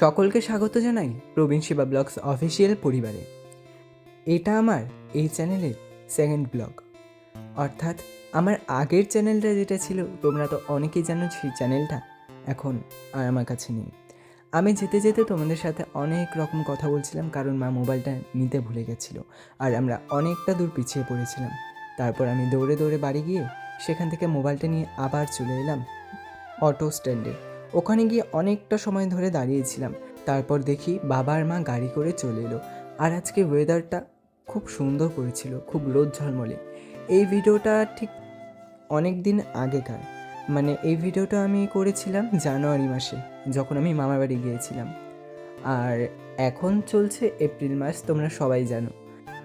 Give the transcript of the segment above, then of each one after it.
সকলকে স্বাগত জানাই প্রবীণ সেবা ব্লগস অফিসিয়াল পরিবারে। এটা আমার এই চ্যানেলের সেকেন্ড ব্লগ অর্থাৎ আমার আগের চ্যানেলটা যেটা ছিল, তোমরা তো অনেকেই জানো সেই চ্যানেলটা এখন আর আমার কাছে নেই। আমি যেতে যেতে তোমাদের সাথে অনেক রকম কথা বলছিলাম, কারণ মা মোবাইলটা নিতে ভুলে গেছিল আর আমরা অনেকটা দূর পিছিয়ে পড়েছিলাম। তারপর আমি দৌড়ে দৌড়ে বাড়ি গিয়ে সেখান থেকে মোবাইলটা নিয়ে আবার চলে এলাম অটো স্ট্যান্ডে। ওখানে গিয়ে অনেকটা সময় ধরে দাঁড়িয়েছিলাম। তারপর দেখি বাবা আর মা গাড়ি করে চলে এলো। আর আজকে ওয়েদারটা খুব সুন্দর করেছিল, খুব রোদ ঝলমলে এই ভিডিওটা ঠিক অনেক দিন আগেকার। মানে এই ভিডিওটা আমি করেছিলাম জানুয়ারি মাসে, যখন আমি মামার বাড়ি গিয়েছিলাম। আর এখন চলছে এপ্রিল মাস, তোমরা সবাই জানো।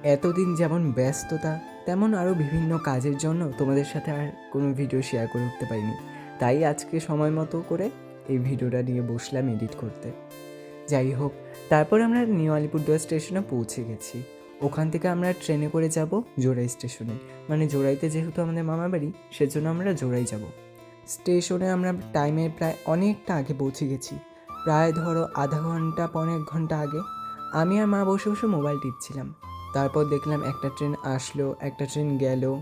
এতদিন যেমন ব্যস্ততা, তেমন আরও বিভিন্ন কাজের জন্য তোমাদের সাথে আর কোনো ভিডিও শেয়ার করে উঠতে পারিনি। তাই আজকে সময় মতো করে এই ভিডিওটা নিয়ে বসলাম এডিট করতে। যাই হোক, তারপর আমরা নিউ আলিপুরদুয়ার স্টেশনে পৌঁছে গেছি। ওখান থেকে আমরা ট্রেনে করে যাব জোড়াই স্টেশনে। মানে জোড়াইতে যেহেতু আমাদের মামা বাড়ি, সেজন্য আমরা জোড়াই যাব। স্টেশনে আমরা টাইমে প্রায় অনেকটা আগে পৌঁছে গেছি। প্রায় ধরো আধা ঘণ্টা পনেরো ঘণ্টা আগে আমি আর মা বসে বসে মোবাইল টিপছিলাম। তারপর দেখলাম একটা ট্রেন আসলো, একটা ট্রেন গেল,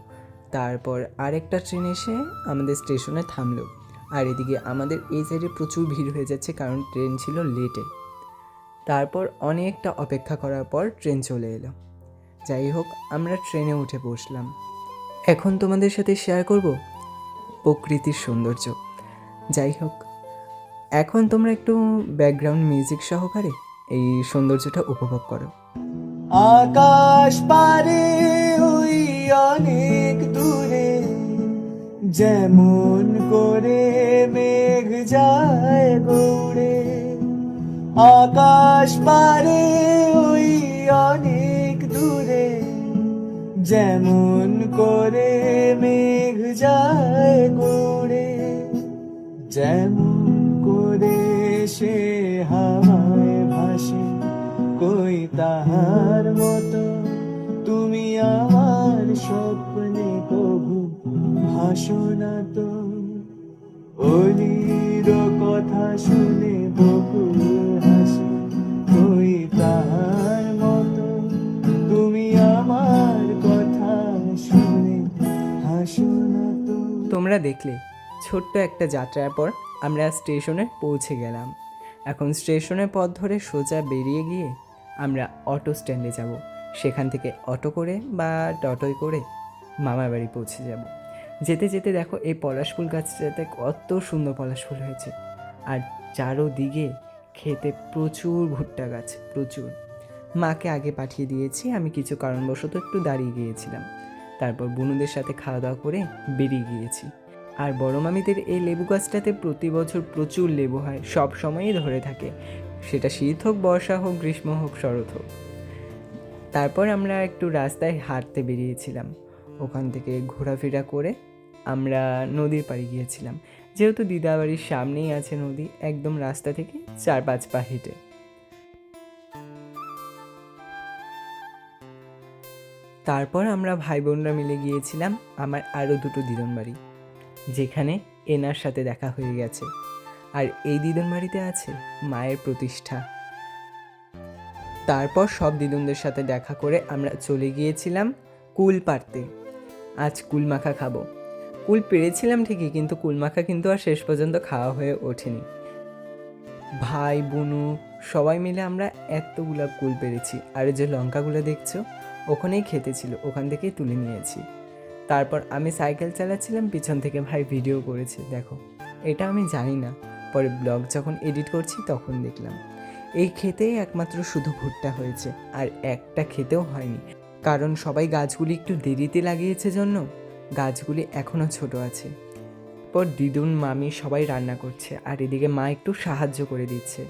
তারপর আরেকটা ট্রেন এসে আমাদের স্টেশনে থামলো। আর এদিকে আমাদের এই সাইডে প্রচুর ভিড় হয়ে যাচ্ছে কারণ ট্রেন ছিল লেটে তারপর অনেকটা অপেক্ষা করার পর ট্রেন চলে এলো। যাই হোক, আমরা ট্রেনে উঠে বসলাম। এখন তোমাদের সাথে শেয়ার করব প্রকৃতির সৌন্দর্য। যাই হোক, এখন তোমরা একটু ব্যাকগ্রাউন্ড মিউজিক সহকারে এই সৌন্দর্যটা উপভোগ করো। আকাশ পারে ওই অনেক দূরে। যেমন করে মেঘ যায় গৌড়ে, আকাশ পারে ওই অনেক দূরে। যেমন করে মেঘ যায় গৌড়ে, যেমন করে সে হাওয়ায় ভাসে, কই তাহার মতো তুমি আমার কবু ভাসো না তো অলির কথা শুনে বকুল হাসে কই তাহার মতো। তুমি আমার কথা শুনে হাসো না তো। তোমরা দেখলে, ছোট্ট একটা যাত্রার পর আমরা স্টেশনে পৌঁছে গেলাম। এখন স্টেশনের পথ ধরে সোজা বেরিয়ে গিয়ে আমরা অটো স্ট্যান্ডে যাব। সেখান থেকে অটো করে বা টটোয় করে মামার বাড়ি পৌঁছে যাব। যেতে যেতে দেখো এই পলাশ ফুল গাছটাতে কত সুন্দর পলাশ ফুল হয়েছে। আর চারোদিকে খেতে প্রচুর ভুট্টা গাছ, প্রচুর। মাকে আগে পাঠিয়ে দিয়েছি, আমি কিছু কারণবশত একটু দাঁড়িয়ে গিয়েছিলাম। তারপর বুনুদের সাথে খাওয়া দাওয়া করে বেরিয়ে গিয়েছি। আর বড় মামিদের এই লেবু গাছটাতে প্রতি বছর প্রচুর লেবু হয়, সব সময়ই ধরে থাকে। সেটা শীত হোক, বর্ষা হোক, গ্রীষ্ম হোক, শরৎ হোক। তারপর আমরা একটু রাস্তায় হাঁটতে বেরিয়েছিলাম। ওখান থেকে ঘোরাফেরা করে আমরা নদীর পাড়ে গিয়েছিলাম। যেহেতু দিদাবাড়ির সামনেই আছে নদী, একদম রাস্তা থেকে চার পাঁচ পা হেঁটে। তারপর আমরা ভাই বোনরা মিলে গিয়েছিলাম আমার আরও দুটো দিদন বাড়ি, যেখানে এনার সাথে দেখা হয়ে গেছে। আর এই দিদন বাড়িতে আছে মায়ের প্রতিষ্ঠা। তারপর সব দিদুনদের সাথে দেখা করে আমরা চলে গিয়েছিলাম কুল পাড়তে। আজ কুল মাখা খাব। কুল পেরেছিলাম ঠিকই, কিন্তু কুল মাখা কিন্তু আর শেষ পর্যন্ত খাওয়া হয়ে ওঠেনি। ভাই, বুনু, সবাই মিলে আমরা এতগুলা কুল পেরেছি। আর যে লঙ্কাগুলো দেখছ, ওখানেই খেতে ছিল, ওখান থেকেই তুলে নিয়েছি। তারপর আমি সাইকেল চালাচ্ছিলাম, পিছন থেকে ভাই ভিডিও করেছে, দেখো। এটা আমি জানি না, পরে ব্লগ যখন এডিট করছি তখন দেখলাম। এই খেতেই একমাত্র শুধু ভুট্টা হয়েছে, আর একটা খেতেও হয়নি। কারণ সবাই গাছগুলি একটু দেরিতে লাগিয়েছে জন্য গাছগুলি এখনও ছোট আছে। পর দিদুন, মামি সবাই রান্না করছে আর এদিকে মা একটু সাহায্য করে দিচ্ছে।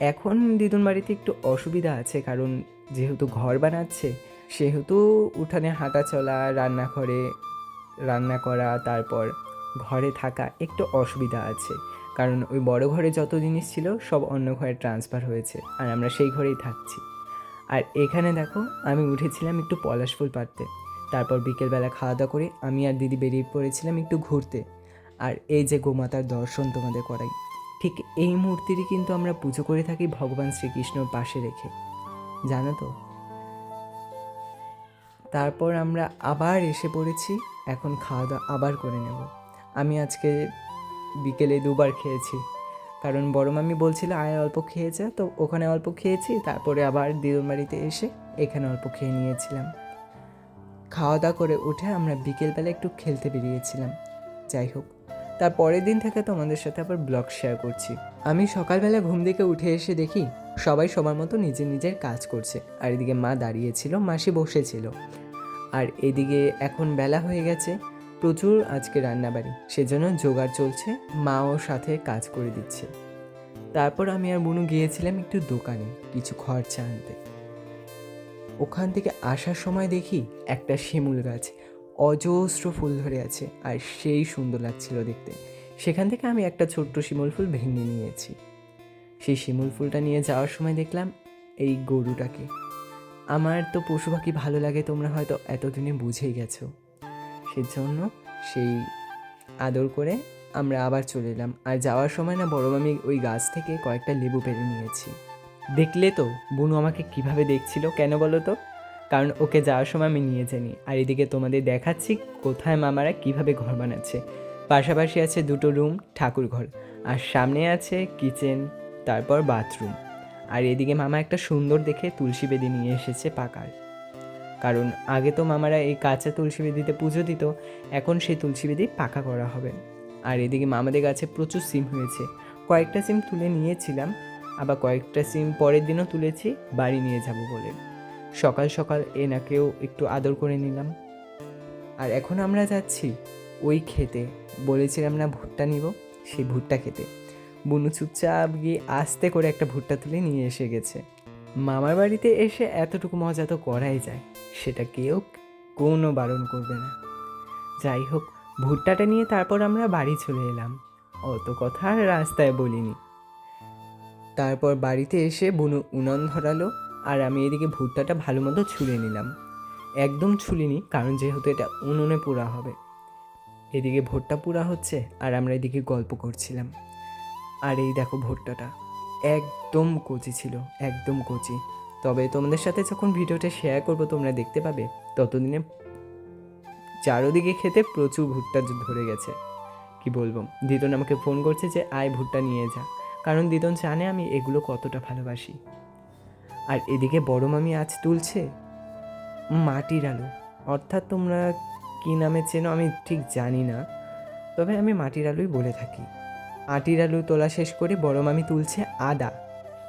এখন দিদুন বাড়িতে একটু অসুবিধা আছে কারণ যেহেতু ঘর বানাচ্ছে, সেহেতু উঠানে হাঁটা চলা, রান্নাঘরে রান্না করা, তারপর ঘরে থাকা একটু অসুবিধা আছে। কারণ ওই বড় ঘরে যত জিনিস ছিল সব অন্য ঘরে ট্রান্সফার হয়েছে আর আমরা সেই ঘরেই থাকছি। আর এখানে দেখো আমি উঠেছিলাম একটু পলাশ ফুল পাড়তে। তারপর বিকেলবেলা খাওয়া দাওয়া করে আমি আর দিদি বেরিয়ে পড়েছিলাম একটু ঘুরতে। আর এই যে গোমাতার দর্শন তোমাদের করাই, ঠিক এই মূর্তিরই কিন্তু আমরা পুজো করে থাকি ভগবান শ্রীকৃষ্ণর পাশে রেখে। জানো তো? তারপর আমরা আবার এসে পড়েছি, এখন খাওয়া দাওয়া আবার করে নেব। আমি আজকে বিকেলে দুবার খেয়েছি, কারণ বড় মামি বলছিল আয় অল্প খেয়েছে তো ওখানে অল্প খেয়েছি, তারপরে আবার দিদুর বাড়িতে এসে এখানে অল্প খেয়ে নিয়েছিলাম। খাওয়া দাওয়া করে উঠে আমরা বিকেলবেলা একটু খেলতে বেরিয়েছিলাম। যাই হোক, তার পরের দিন থেকে তোমাদের সাথে আবার ব্লগ শেয়ার করছি। আমি সকালবেলা ঘুম থেকে উঠে এসে দেখি সবাই সবার মতো নিজের নিজের কাজ করছে। আর এদিকে মা দাঁড়িয়েছিল, মাসি বসেছিল। আর এদিকে এখন বেলা হয়ে গেছে, প্রচুর আজকে রান্নাবাড়ি। সেজন্য জোগাড় চলছে, মাও সাথে কাজ করে দিচ্ছে। তারপর আমি আর বুনু গিয়েছিলাম একটু দোকানে, কিছু খরচা আনতে। ওখান থেকে আসার সময় দেখি একটা শিমুল গাছ অজস্র ফুল ধরে আছে আর সেই সুন্দর লাগছিল দেখতে। সেখান থেকে আমি একটা ছোট্ট শিমুল ফুল ভেঙে নিয়েছি। সেই শিমুল ফুলটা নিয়ে যাওয়ার সময় দেখলাম এই গরুটাকে। আমার তো পশু পাখি ভালো লাগে, তোমরা হয়তো এতদিনে বুঝেই গেছো। সেজন্য সেই আদর করে আমরা আবার চলে এলাম। আর যাওয়ার সময় না বড় মামি ওই গাছ থেকে কয়েকটা লেবু পেরে নিয়েছি। দেখলে তো বুনু আমাকে কীভাবে দেখছিল, কেন বলো তো? কারণ ওকে যাওয়ার সময় আমি নিয়ে জানি আর এদিকে তোমাদের দেখাচ্ছি কোথায় মামারা কীভাবে ঘর বানাচ্ছে। পাশাপাশি আছে দুটো রুম, ঠাকুর ঘর। আর সামনে আছে কিচেন, তারপর বাথরুম। আর এদিকে মামা একটা সুন্দর দেখে তুলসী বেদি নিয়ে এসেছে পাকার। কারণ আগে তো মামারা এই কাঁচা তুলসী বেদিতে পুজো দিত, এখন সেই তুলসী বেদি পাকা করা হবে। আর এদিকে মামাদের গাছে প্রচুর সিম হয়েছে। কয়েকটা সিম তুলে নিয়েছিলাম আবার কয়েকটা সিম পরের দিনও তুলেছি, বাড়ি নিয়ে যাব বলে। সকাল সকাল এনাকেও একটু আদর করে নিলাম। আর এখন আমরা যাচ্ছি ওই খেতে বলেছিলাম না ভুট্টা নিব সেই ভুট্টা খেতে। বুনু চুপচাপ গিয়ে আস্তে করে একটা ভুট্টা তুলে নিয়ে এসে গেছে। মামার বাড়িতে এসে এতটুকু মজা তো করাই যায়, সেটা কেউ কোনো বারণ করবে না। যাই হোক, ভুট্টাটা নিয়ে তারপর আমরা বাড়ি চলে এলাম। অত কথা আর রাস্তায় বলিনি। তারপর বাড়িতে এসে বুনু উনন ধরালো আর আমি এদিকে ভুট্টাটা ভালো মতো ছুলে নিলাম। একদম ছুলিনি, কারণ যেহেতু এটা উনুনে পোড়া হবে। এদিকে ভুট্টা পোড়া হচ্ছে আর আমরা এদিকে গল্প করছিলাম। আর এই দেখো ভুট্টাটা, একদম কচি ছিল, একদম কচি। তবে তোমাদের সাথে যখন ভিডিওটা শেয়ার করব, তোমরা দেখতে পাবে, ততদিনে চারোদিকে খেতে প্রচুর ভুট্টা ধরে গেছে। কি বলব? দিদন আমাকে ফোন করছে যে, আয় ভুট্টা নিয়ে যা। কারণ দিদন জানে আমি এগুলো কতটা ভালোবাসি। আর এদিকে বড় মামি আজ তুলছে মাটির আলু। অর্থাৎ তোমরা কী নামে চেনো আমি ঠিক জানি না, তবে আমি মাটির আলুই বলে থাকি। মাটির আলু তোলা শেষ করে বড় মামি তুলছে আদা।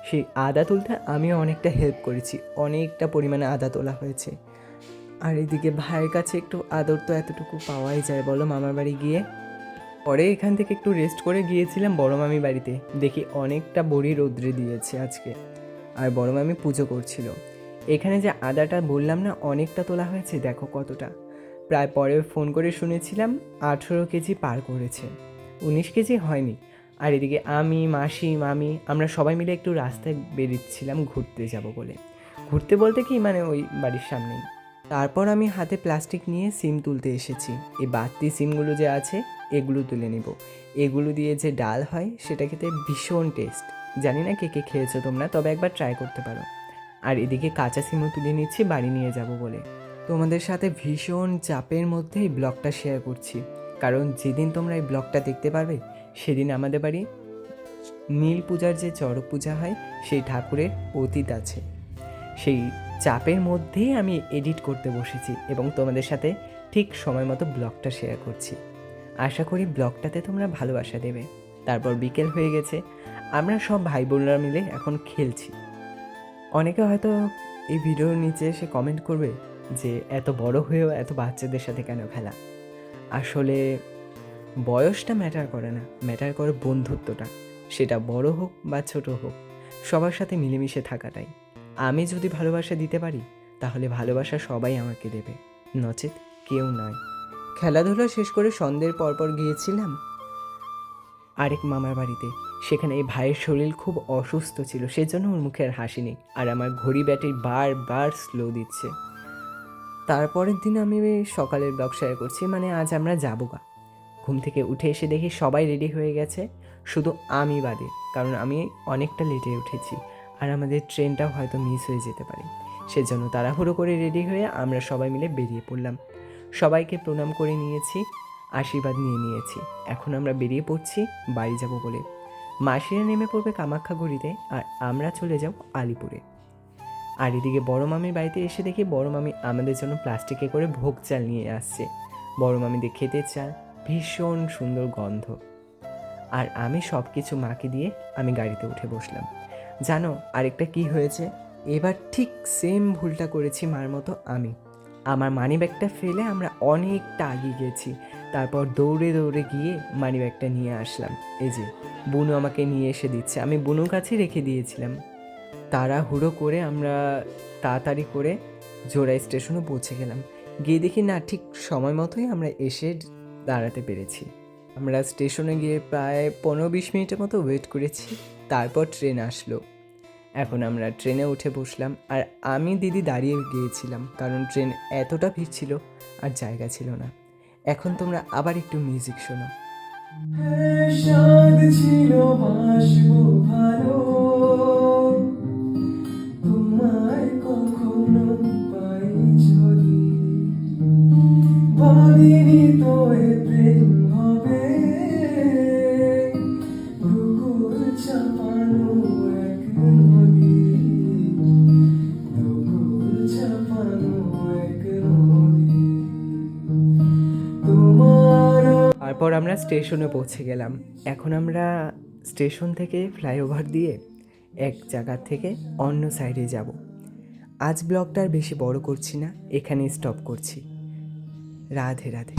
সেই আদা তুলতে আমিও অনেকটা হেল্প করেছি, অনেকটা পরিমাণে আদা তোলা হয়েছে। আর এদিকে ভাইয়ের কাছে একটু আদর তো এতটুকু পাওয়াই যায়, বলো মামার বাড়ি গিয়ে। পরে এখান থেকে একটু রেস্ট করে গিয়েছিলাম বড় মামি বাড়িতে। দেখি অনেকটা বড়ি রৌদ্রে দিয়েছে আজকে। আর বড় মামি পুজো করছিল। এখানে যে আদাটা বললাম না, অনেকটা তোলা হয়েছে, দেখো কতটা। প্রায় পরে ফোন করে শুনেছিলাম, আঠেরো কেজি পার করেছে। উনিশ কেজি হয়নি। আর এদিকে আমি, মাসি, মামি, আমরা সবাই মিলে একটু রাস্তায় বেরিয়েছিলাম ঘুরতে যাব বলে। ঘুরতে বলতে কি মানে ওই বাড়ির সামনেই। তারপর আমি হাতে প্লাস্টিক নিয়ে সিম তুলতে এসেছি। এই বাড়তি সিমগুলো যে আছে এগুলো তুলে নিব। এগুলো দিয়ে যে ডাল হয়, সেটা খেতে ভীষণ টেস্ট জানি না কে কে খেয়েছো তোমরা, তবে একবার ট্রাই করতে পারো। আর এদিকে কাঁচা সিমও তুলে নিচ্ছি, বাড়ি নিয়ে যাব বলে। তোমাদের সাথে ভীষণ চাপের মধ্যেই ব্লগটা শেয়ার করছি। কারণ যেদিন তোমরা এই ব্লগটা দেখতে পারবে, সেদিন আমাদের বাড়ি নীল পূজার যে চড়ক পূজা হয়, সেই ঠাকুরের অতীত আছে। সেই চাপের মধ্যেই আমি এডিট করতে বসেছি এবং তোমাদের সাথে ঠিক সময় মতো ব্লগটা শেয়ার করছি। আশা করি ব্লগটাতে তোমরা ভালোবাসা দেবে। তারপর বিকেল হয়ে গেছে, আমরা সব ভাই বোনরা মিলে এখন খেলছি। অনেকে হয়তো এই ভিডিওর নিচে এসে কমেন্ট করবে যে, এত বড় হয়েও এত বাচ্চাদের সাথে কেন খেলা? আসলে বয়সটা ম্যাটার করে না ম্যাটার করে বন্ধুত্বটা। সেটা বড় হোক বা ছোট হোক, সবার সাথে মিলেমিশে থাকাটাই। আমি যদি ভালোবাসা দিতে পারি, তাহলে ভালোবাসা সবাই আমাকে দেবে। নচেত কেউ নয়। খেলাধুলা শেষ করে সন্ধ্যের পরপর গিয়েছিলাম। আরেক মামার বাড়িতে। সেখানে এই ভাইয়ের শরীর খুব অসুস্থ ছিল, সেজন্য ওর মুখে আর হাসি নেই। আর আমার ঘড়ি ব্যাটারি বারবার স্লো দিচ্ছে। তারপরের দিন আমি সকালের শেয়ার করছি মানে আজ আমরা যাব গা। ঘুম থেকে উঠে এসে দেখি সবাই রেডি হয়ে গেছে, শুধু আমি বাদে, কারণ আমি অনেকটা লেটে উঠেছি। আর আমাদের ট্রেনটাও হয়তো মিস হয়ে যেতে পারে। সেজন্য তাড়াহুড়ো করে রেডি হয়ে আমরা সবাই মিলে বেরিয়ে পড়লাম। সবাইকে প্রণাম করে নিয়েছি, আশীর্বাদ নিয়ে নিয়েছি। এখন আমরা বেরিয়ে পড়ছি, বাড়ি যাব বলে। মাসিরা নেমে পড়বে কামাখ্যাগুড়িতে আর আমরা চলে যাব আলিপুরে। আর এদিকে বড় মামির বাড়িতে এসে দেখি বড় মামি আমাদের জন্য প্লাস্টিকে করে ভোগ চাল নিয়ে আসছে। বড় মামিদের খেতে চাল, ভীষণ সুন্দর গন্ধ। আর আমি সব কিছু মাকে দিয়ে আমি গাড়িতে উঠে বসলাম। জানো আরেকটা কি হয়েছে? এবার ঠিক সেম ভুলটা করেছি মার মতো আমি। আমার মানি ব্যাগটা ফেলে আমরা অনেকটা আগিয়ে গেছি। তারপর দৌড়ে দৌড়ে গিয়ে মানি ব্যাগটা নিয়ে আসলাম। এই যে, বুনু আমাকে নিয়ে এসে দিচ্ছে। আমি বুনুর কাছেই রেখে দিয়েছিলাম। তাড়াহুড়ো করে আমরা তাড়াতাড়ি করে জোড়াই স্টেশনে পৌঁছে গেলাম। গিয়ে দেখি না, ঠিক সময় মতোই আমরা এসে দাঁড়াতে পেরেছি। আমরা স্টেশনে গিয়ে প্রায় পনেরো বিশ মিনিটের মতো ওয়েট করেছি। তারপর ট্রেন আসলো। এখন আমরা ট্রেনে উঠে বসলাম আর আমি দিদি দাঁড়িয়ে গিয়েছিলাম কারণ ট্রেন এতটা ভিড় ছিল আর জায়গা ছিল না। এখন তোমরা আবার একটু মিউজিক শোনো। ছিল ভালো তারপর আমরা স্টেশনে পৌঁছে গেলাম। এখন আমরা স্টেশন থেকে ফ্লাইওভার দিয়ে এক জায়গা থেকে অন্য সাইডে যাব। আজ ব্লগটা আর বেশি বড় করছি না, এখানেই স্টপ করছি। রাধে রাধে।